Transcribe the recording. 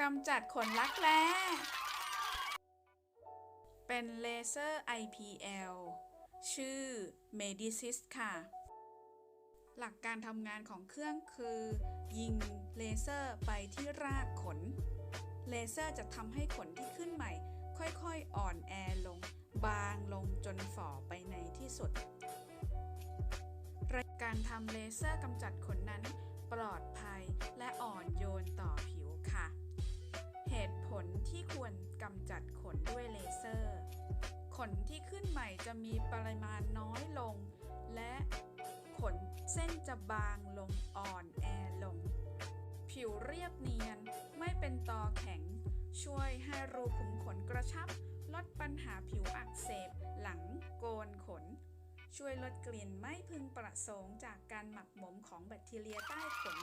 กำจัดขนลักแร้เป็นเลเซอร์ IPL ชื่อ Medisys ค่ะ หลักการทำงานของเครื่องคือ ยิงเลเซอร์ไปที่รากขน เลเซอร์จะทำให้ขนที่ขึ้นใหม่ ค่อยๆ อ่อนแอลง บางลงจนฝ่อไปในที่สุด การทำเลเซอร์กำจัดขนนั้น ที่ควรกำจัดขนด้วยเลเซอร์ ขนที่ขึ้นใหม่จะมีปริมาณน้อยลง และขนเส้นจะบางลงอ่อนแอลง ผิวเรียบเนียนไม่เป็นตอแข็ง ช่วยให้รูขุมขนกระชับ ลดปัญหาผิวอักเสบ หลังโกนขน ช่วยลดกลิ่นไม่พึงประสงค์จากการหมักหมมของแบคทีเรียใต้ขน